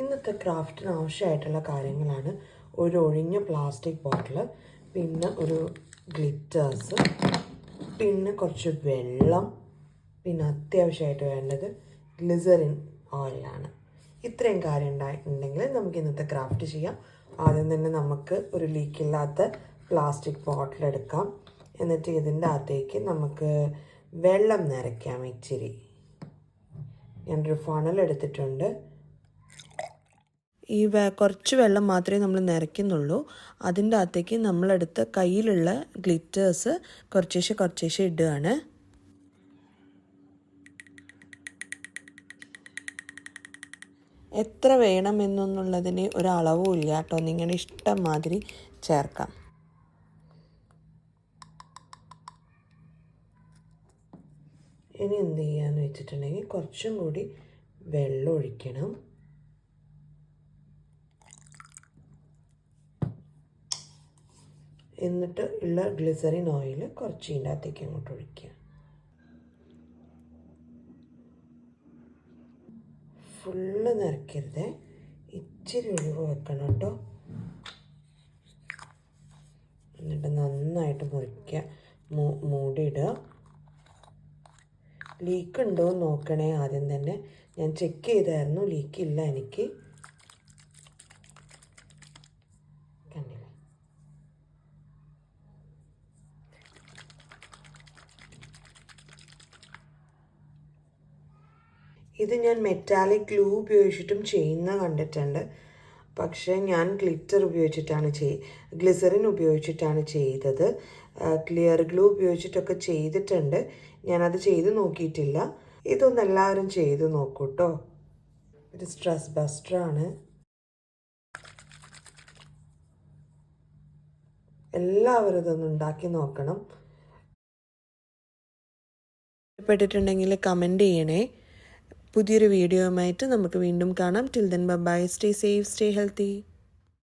ഇന്നത്തെ ക്രാഫ്റ്റിന് ആവശ്യമായിട്ടുള്ള കാര്യങ്ങളാണ് ഒരു ഒഴിഞ്ഞ പ്ലാസ്റ്റിക് ബോട്ടിൽ പിന്നെ ഒരു ഗ്ലിറ്റേഴ്സ് പിന്നെ കുറച്ച് വെള്ളം പിന്നെ അത്യാവശ്യമായിട്ട് വേണ്ടത് ഗ്ലിസറിൻ ഓയിലാണ്. ഇത്രയും കാര്യം ഉണ്ടായിട്ടുണ്ടെങ്കിൽ നമുക്ക് ഇന്നത്തെ ക്രാഫ്റ്റ് ചെയ്യാം. ആദ്യം തന്നെ നമുക്ക് ഒരു ലീക്കില്ലാത്ത പ്ലാസ്റ്റിക് ബോട്ടിൽ എടുക്കാം. എന്നിട്ട് ഇതിന്റെ അകത്തേക്ക് നമുക്ക് വെള്ളം നിറയ്ക്കാം ഇച്ചിരി. ഞാനൊരു ഫണൽ എടുത്തിട്ടുണ്ട്. ഈ കുറച്ച് വെള്ളം മാത്രമേ നമ്മൾ നിറയ്ക്കുന്നുള്ളൂ. അതിന്റെ അകത്തേക്ക് നമ്മളെടുത്ത് കയ്യിലുള്ള ഗ്ലിറ്റേഴ്സ് കുറച്ചേശ്ശെ കുറച്ചേശ്ശെ ഇടുകയാണ്. എത്ര വേണമെന്നൊന്നുള്ളതിന് ഒരളവും ഇല്ല കേട്ടോ. നിങ്ങളുടെ ഇഷ്ടം മാതിരി ചേർക്കാം. ഇനി എന്ത് ചെയ്യാന്ന് വെച്ചിട്ടുണ്ടെങ്കിൽ കുറച്ചും കൂടി വെള്ളം ഒഴിക്കണം. എന്നിട്ട് ഉള്ള ഗ്ലിസറിൻ ഓയിൽ കുറച്ച് ഇതിന്റെ അകത്തേക്ക് അങ്ങോട്ട് ഒഴിക്കുക. ഫുള്ള് നിറയ്ക്കരുത്. ഇച്ചിരി ഒഴിവ് വെക്കണം കേട്ടോ. എന്നിട്ട് നന്നായിട്ട് മുറിക്കുക. മൂടിയിടുക. ലീക്ക് ഉണ്ടോ എന്ന് നോക്കണേ ആദ്യം തന്നെ. ഞാൻ ചെക്ക് ചെയ്തായിരുന്നു. ലീക്കില്ല എനിക്ക്. ഇത് ഞാൻ മെറ്റാലിക് ഗ്ലൂ ഉപയോഗിച്ചിട്ടും ചെയ്യുന്ന കണ്ടിട്ടുണ്ട്. പക്ഷേ ഞാൻ ഗ്ലിറ്റർ ഉപയോഗിച്ചിട്ടാണ് ചെയ് ഗ്ലിസറിൻ ഉപയോഗിച്ചിട്ടാണ് ചെയ്തത്. ക്ലിയർ ഗ്ലൂ ഉപയോഗിച്ചിട്ടൊക്കെ ചെയ്തിട്ടുണ്ട്. ഞാനത് ചെയ്ത് നോക്കിയിട്ടില്ല. ഇതൊന്ന് എല്ലാവരും ചെയ്ത് നോക്കൂ കേട്ടോ ഇത് സ്ട്രെസ് ബസ്റ്ററാണ് എല്ലാവരും ഇതൊന്ന് ഉണ്ടാക്കി നോക്കണം. ഇഷ്ടപ്പെട്ടിട്ടുണ്ടെങ്കിൽ കമന്റ് ചെയ്യണേ. പുതിയൊരു വീഡിയോയുമായിട്ട് നമുക്ക് വീണ്ടും കാണാം. Till then bye stay safe stay healthy